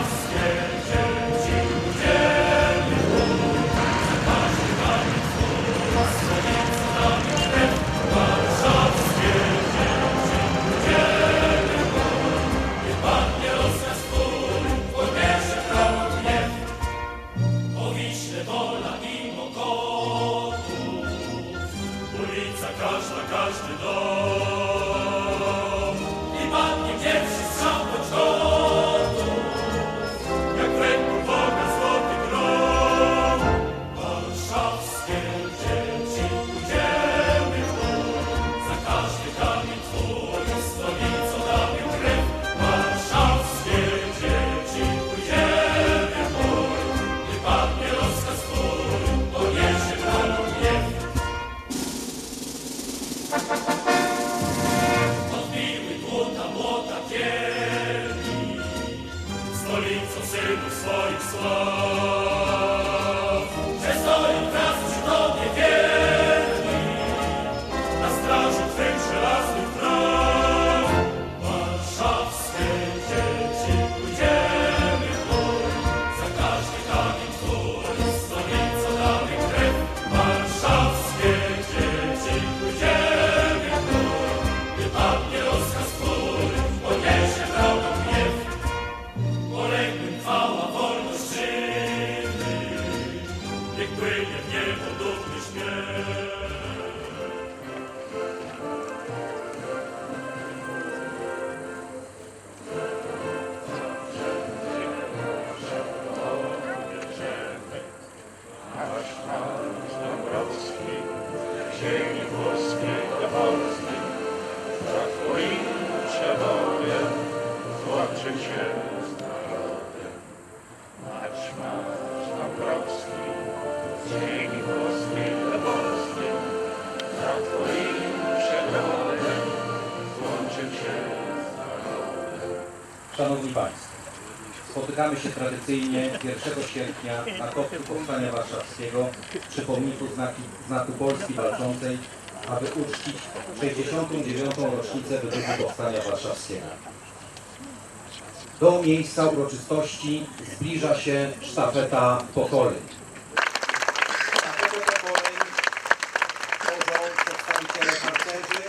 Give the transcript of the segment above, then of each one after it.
upstairs. Się z narodem. Marsz, marsz Dąbrowski, włoskiej do Polski. Za Twoim przewodem złączy się z narodem. Szanowni Państwo, spotykamy się tradycyjnie 1 sierpnia na kopcu Powstania Warszawskiego przy pomniku znaki, znaku Polski Walczącej, aby uczcić 69. rocznicę wybuchu Powstania Warszawskiego. Do miejsca uroczystości zbliża się sztafeta pokoleń. Sztafetę pokoleń tworzą przedstawiciele harcerzy,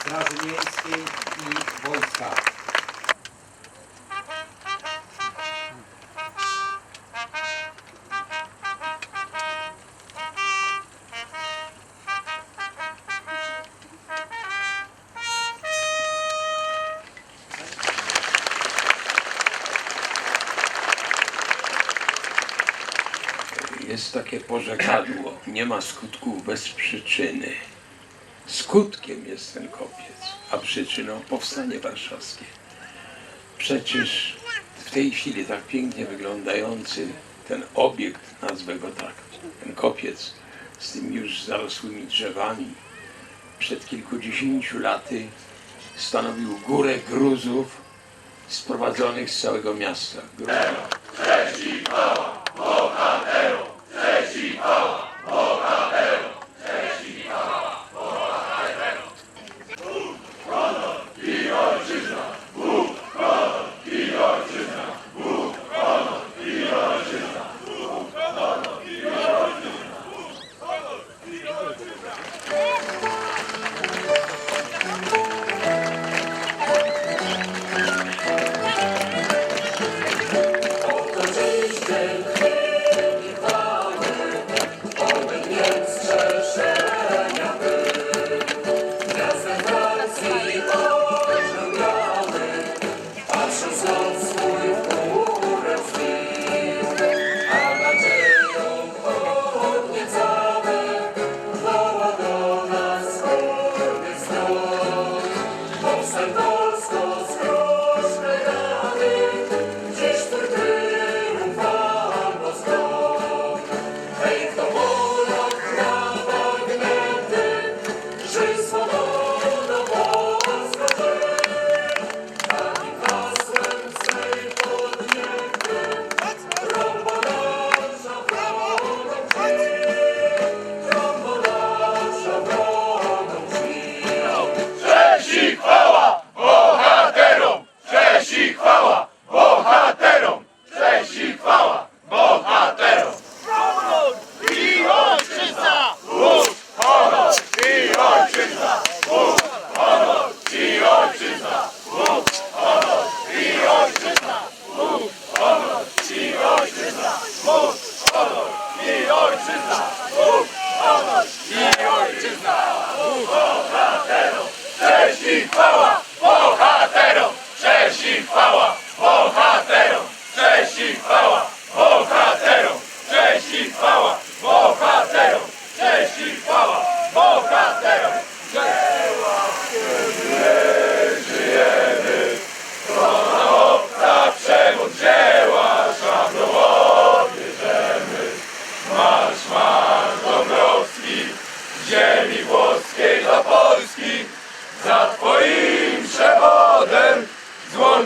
Straży Miejskiej i wojska. Jest takie porzekadło, nie ma skutków bez przyczyny. Skutkiem jest ten kopiec, a przyczyną powstanie warszawskie. Przecież w tej chwili tak pięknie wyglądający ten obiekt, nazwę go tak, ten kopiec z tymi już zarosłymi drzewami, przed kilkudziesięciu laty stanowił górę gruzów sprowadzonych z całego miasta. Gruzów.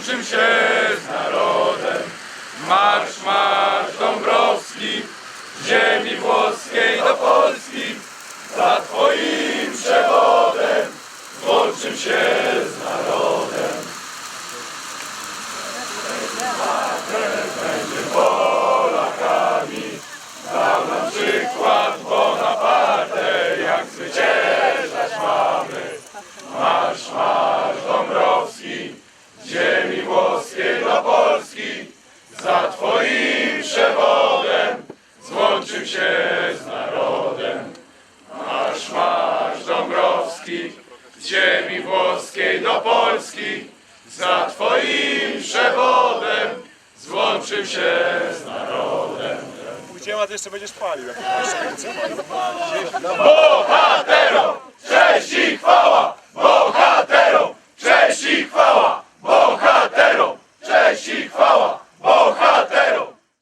Złączym się z narodem. Marsz, marsz Dąbrowski, z ziemi włoskiej do Polski, za Twoim przewodem złączym się z narodem. jest narodem. Pójdziemy, a ty jeszcze będziesz palił. Jak Bohaterom! Cześć i chwała! Bohaterom! Cześć i chwała!